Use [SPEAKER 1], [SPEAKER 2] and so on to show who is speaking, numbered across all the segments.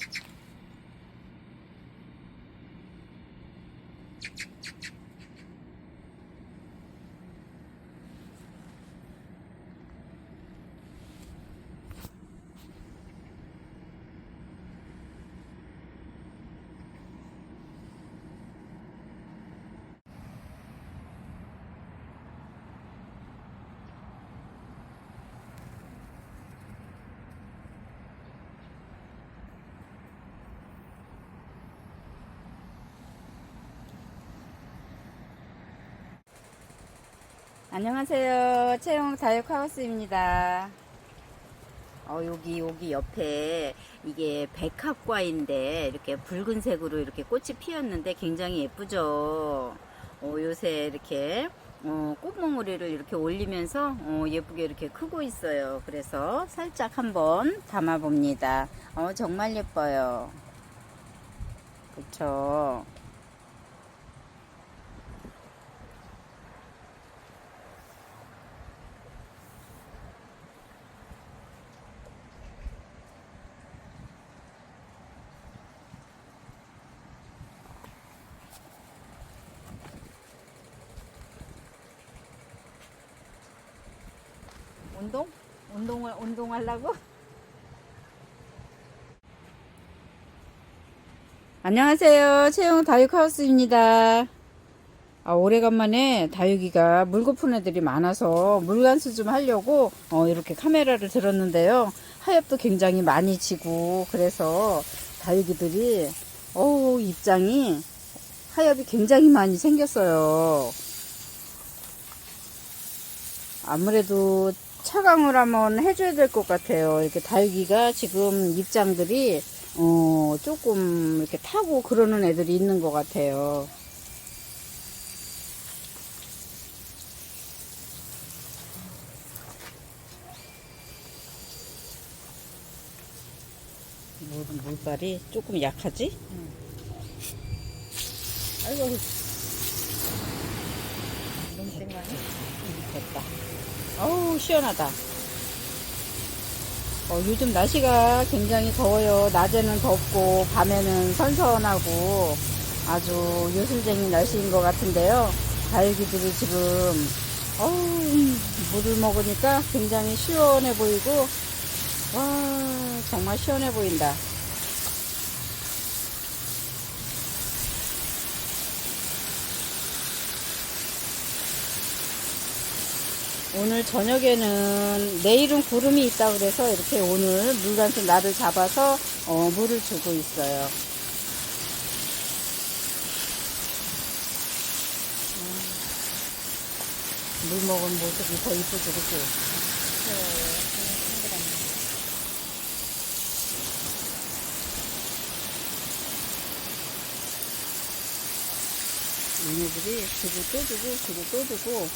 [SPEAKER 1] Thank you. 안녕하세요. 채용 다육하우스입니다. 어, 여기, 여기 옆에 이게 백합과인데 이렇게 붉은색으로 이렇게 꽃이 피었는데 굉장히 예쁘죠. 어, 요새 이렇게 어, 꽃몽우리를 이렇게 올리면서 어, 예쁘게 이렇게 크고 있어요. 그래서 살짝 한번 담아봅니다. 어, 정말 예뻐요. 그쵸. 운동? 운동을, 운동하려고? 안녕하세요. 채용 다육하우스입니다. 아, 오래간만에 다육이가 물 고픈 애들이 많아서 물관수 좀 하려고 어, 이렇게 카메라를 들었는데요. 하엽도 굉장히 많이 지고 그래서 다육이들이 어우 입장이 하엽이 굉장히 많이 생겼어요. 아무래도 차강을 한번 해줘야 될 것 같아요. 이렇게 다육이가 지금 입장들이 어 조금 이렇게 타고 그러는 애들이 있는 것 같아요. 물, 물발이 조금 약하지? 아이고,
[SPEAKER 2] 너무 아니야?
[SPEAKER 1] 됐다. 어우, 시원하다. 어, 요즘 날씨가 굉장히 더워요. 낮에는 덥고, 밤에는 선선하고, 아주 요술쟁이 날씨인 것 같은데요. 다육이들이 지금, 어우, 물을 먹으니까 굉장히 시원해 보이고, 와, 정말 시원해 보인다. 오늘 저녁에는 내일은 구름이 있다 그래서 이렇게 오늘 물관수 날을 잡아서 어, 물을 주고 있어요. 음. 물 먹은 모습이 더 이쁘죠, 그치? 얘네들이 주고 또 주고 주고 또 주고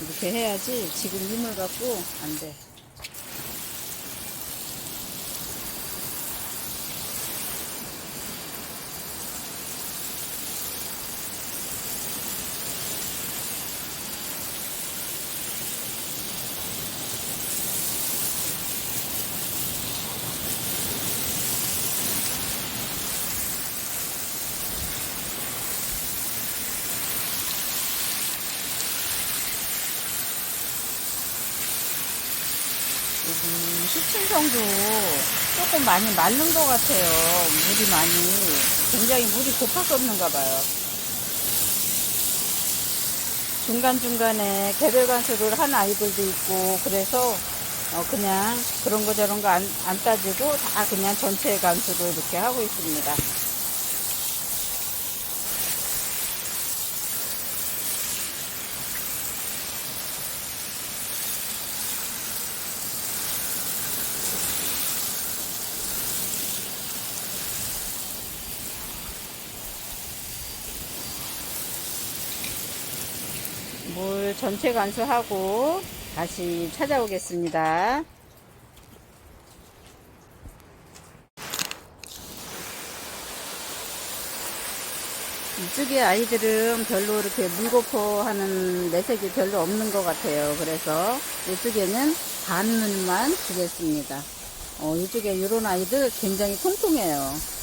[SPEAKER 1] 이렇게 해야지 지금 힘을 갖고 안 돼. 시층성도 조금 많이 마른 것 같아요. 물이 많이. 굉장히 물이 고팠었는가 봐요. 중간중간에 개별 관수를 한 아이들도 있고, 그래서 어, 그냥 그런 거 저런 거 안 안 따지고 다 그냥 전체 관수로 이렇게 하고 있습니다. 물 전체 관수하고 다시 찾아오겠습니다. 이쪽에 아이들은 별로 이렇게 물고포 하는 내색이 별로 없는 것 같아요. 그래서 이쪽에는 반문만 주겠습니다. 어, 이쪽에 이런 아이들 굉장히 통통해요.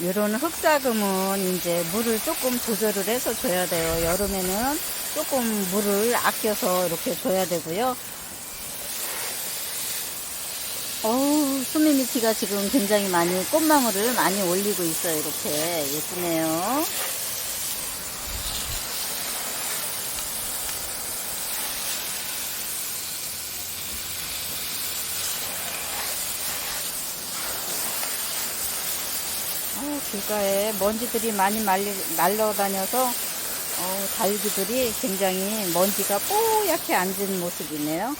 [SPEAKER 1] 이런 흑사금은 이제 물을 조금 조절을 해서 줘야 돼요. 여름에는 조금 물을 아껴서 이렇게 줘야 되고요. 어우, 수미미티가 지금 굉장히 많이 꽃망울을 많이 올리고 있어요. 이렇게 예쁘네요. 어, 길가에 먼지들이 많이 말리, 날라다녀서 어, 다육이들이 굉장히 먼지가 뽀얗게 앉은 모습이네요.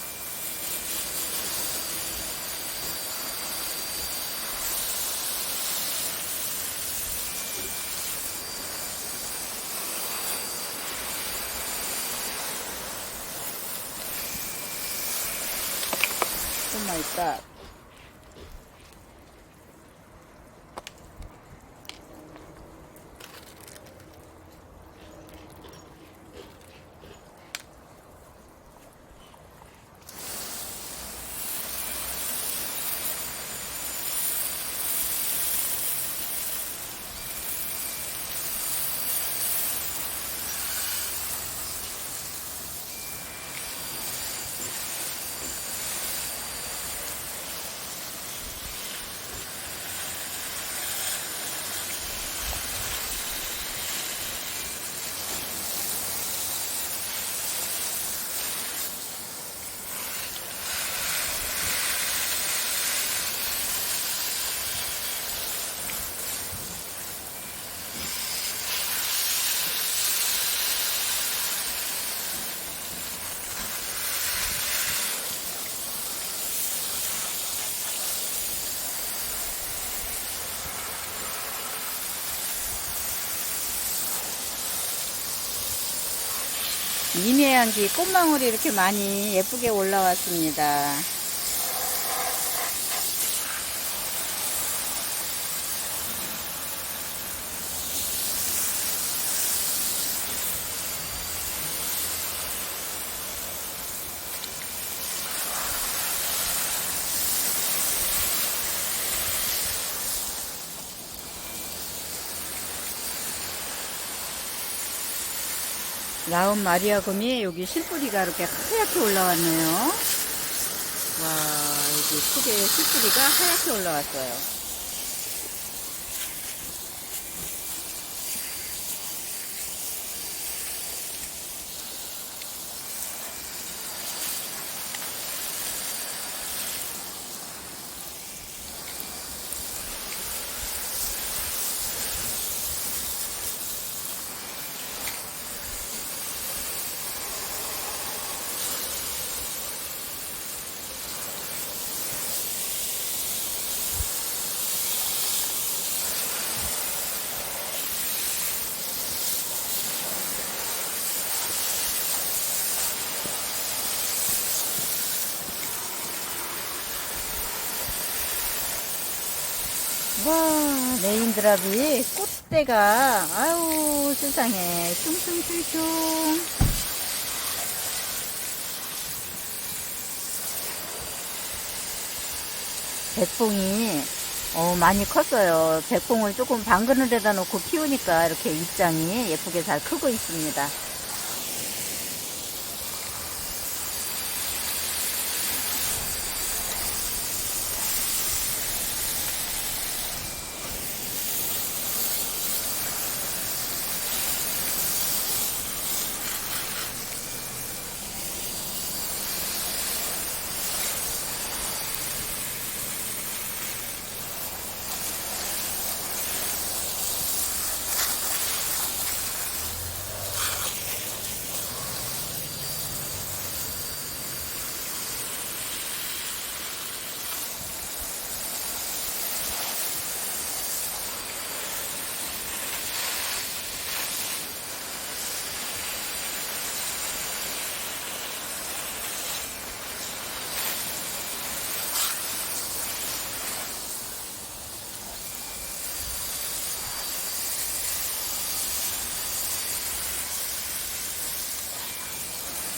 [SPEAKER 1] 좀만 있 다. 임해향기 꽃망울이 이렇게 많이 예쁘게 올라왔습니다. 라운 마리아금이 여기 실뿌리가 이렇게 하얗게 올라왔네요. 와, 여기 크게 실뿌리가 하얗게 올라왔어요. 와, 레인드랍이 꽃대가, 아유, 세상에, 슝슝슝슝. 백봉이, 어, 많이 컸어요. 백봉을 조금 방그늘에다 놓고 키우니까 이렇게 입장이 예쁘게 잘 크고 있습니다.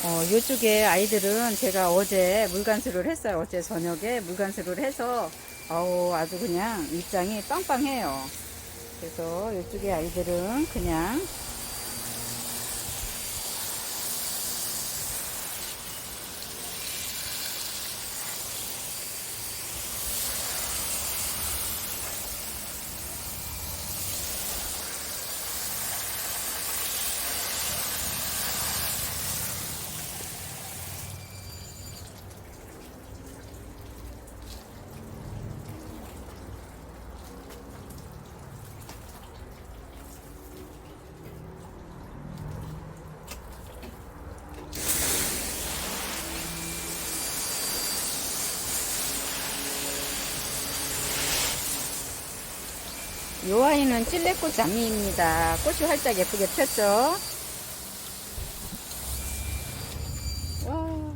[SPEAKER 1] 어, 이쪽에 아이들은 제가 어제 물간수를 했어요. 어제 저녁에 물간수를 해서 어우, 아주 그냥 입장이 빵빵해요. 그래서 이쪽에 아이들은 그냥 이 아이는 찔레꽃 장미입니다. 꽃이 활짝 예쁘게 폈죠? 와.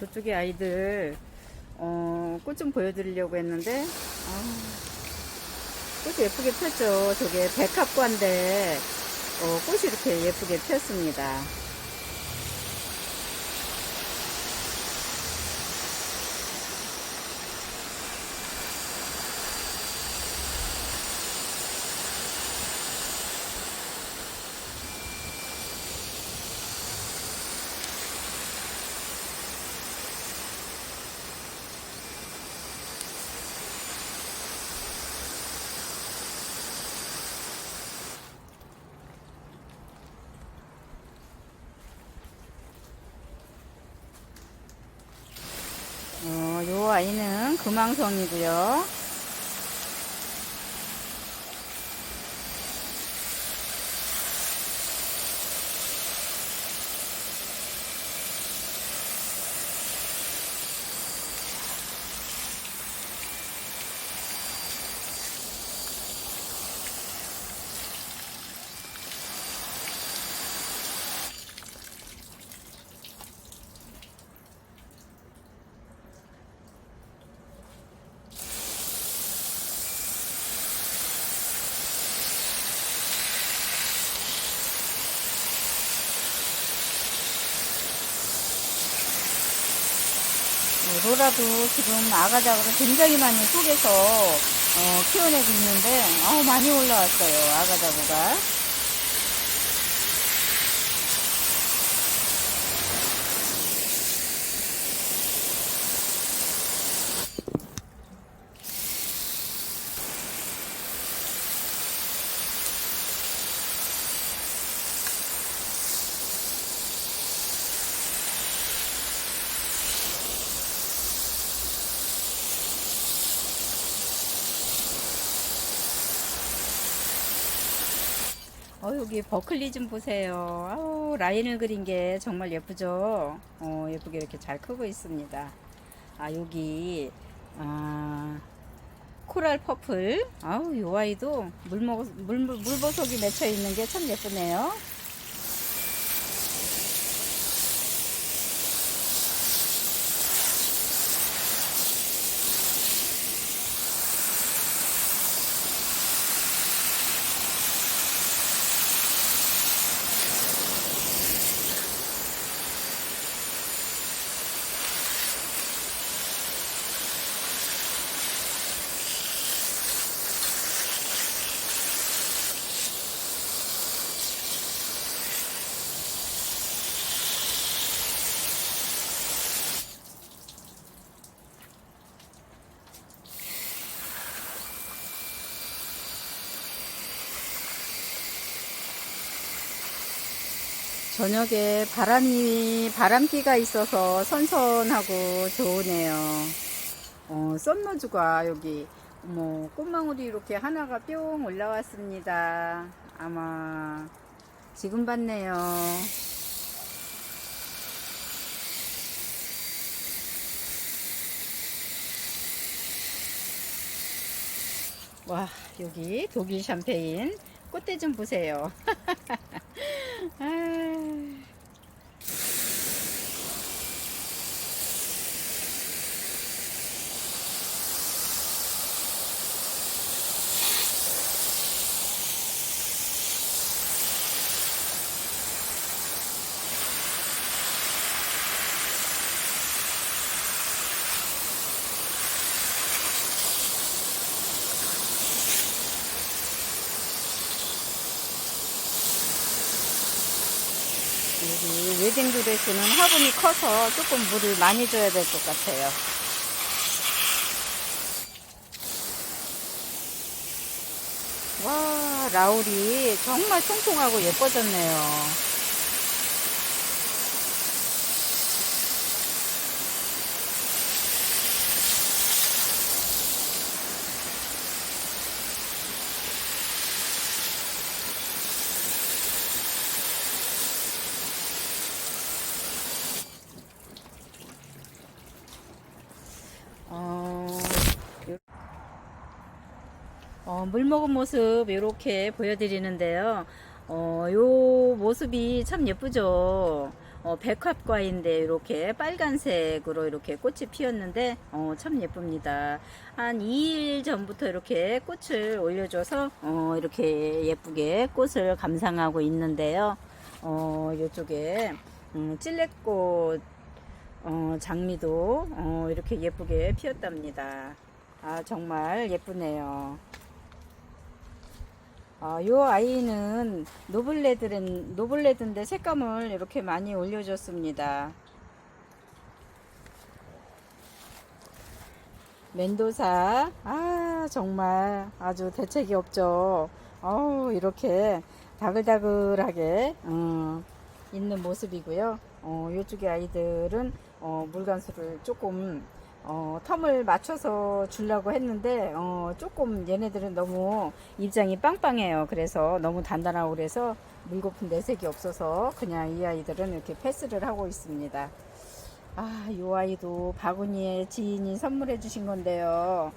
[SPEAKER 1] 저쪽에 아이들 어, 꽃 좀 보여드리려고 했는데 아, 꽃이 예쁘게 폈죠. 저게 백합과인데 어, 꽃이 이렇게 예쁘게 폈습니다. 어, 요 아이는 금왕성이고요. 로라도 지금 아가작으로 굉장히 많이 속에서 어, 키워내고 있는데 어, 많이 올라왔어요 아가자구가 어, 여기 버클리 좀 보세요. 아우, 라인을 그린 게 정말 예쁘죠? 어, 예쁘게 이렇게 잘 크고 있습니다. 아, 여기, 아, 코랄 퍼플. 아우, 요 아이도 물 먹, 물, 물보석이 맺혀 있는 게 참 예쁘네요. 저녁에 바람이, 바람기가 있어서 선선하고 좋으네요. 어, 썬노즈가 여기, 뭐, 꽃망울이 이렇게 하나가 뿅 올라왔습니다. 아마, 지금 봤네요. 와, 여기 독일 샴페인 꽃대 좀 보세요. 아. 여기 웨딩 드레스는 화분이 커서 조금 물을 많이 줘야 될 것 같아요. 와, 라울이 정말 통통하고 예뻐졌네요. 어, 물 먹은 모습 이렇게 보여드리는데요. 어, 요 모습이 참 예쁘죠. 어, 백합과인데 이렇게 빨간색으로 이렇게 꽃이 피었는데 어, 참 예쁩니다. 한 2일 전부터 이렇게 꽃을 올려줘서 어, 이렇게 예쁘게 꽃을 감상하고 있는데요. 어, 이쪽에 음, 찔레꽃 어, 장미도 어, 이렇게 예쁘게 피었답니다. 아 정말 예쁘네요. 아, 요 아이는 노블레드는 노블레드인데 색감을 이렇게 많이 올려줬습니다. 멘도사 아 정말 아주 대책이 없죠. 어우 이렇게 다글다글하게 어, 있는 모습이고요. 어, 이쪽의 아이들은 어, 물간수를 조금 어, 텀을 맞춰서 주려고 했는데 어, 조금 얘네들은 너무 입장이 빵빵해요. 그래서 너무 단단하고 그래서 물고픈 내색이 없어서 그냥 이 아이들은 이렇게 패스를 하고 있습니다. 아, 이 아이도 바구니에 지인이 선물해 주신 건데요.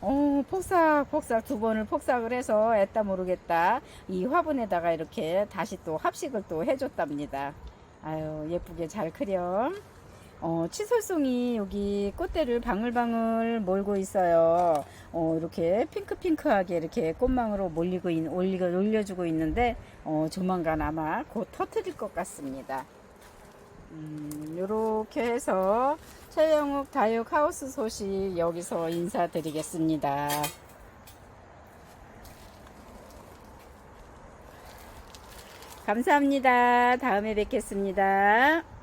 [SPEAKER 1] 어, 폭삭, 폭삭 두 번을 폭삭을 해서 애따 모르겠다. 이 화분에다가 이렇게 다시 또 합식을 또 해줬답니다. 아유, 예쁘게 잘 크렴. 어, 치솔송이 여기 꽃대를 방울방울 몰고 있어요. 어, 이렇게 핑크핑크하게 이렇게 꽃망으로 몰리고, 있, 올리고, 올려주고 있는데, 어, 조만간 아마 곧 터트릴 것 같습니다. 음, 요렇게 해서 최영욱 다육 하우스 소식 여기서 인사드리겠습니다. 감사합니다. 다음에 뵙겠습니다.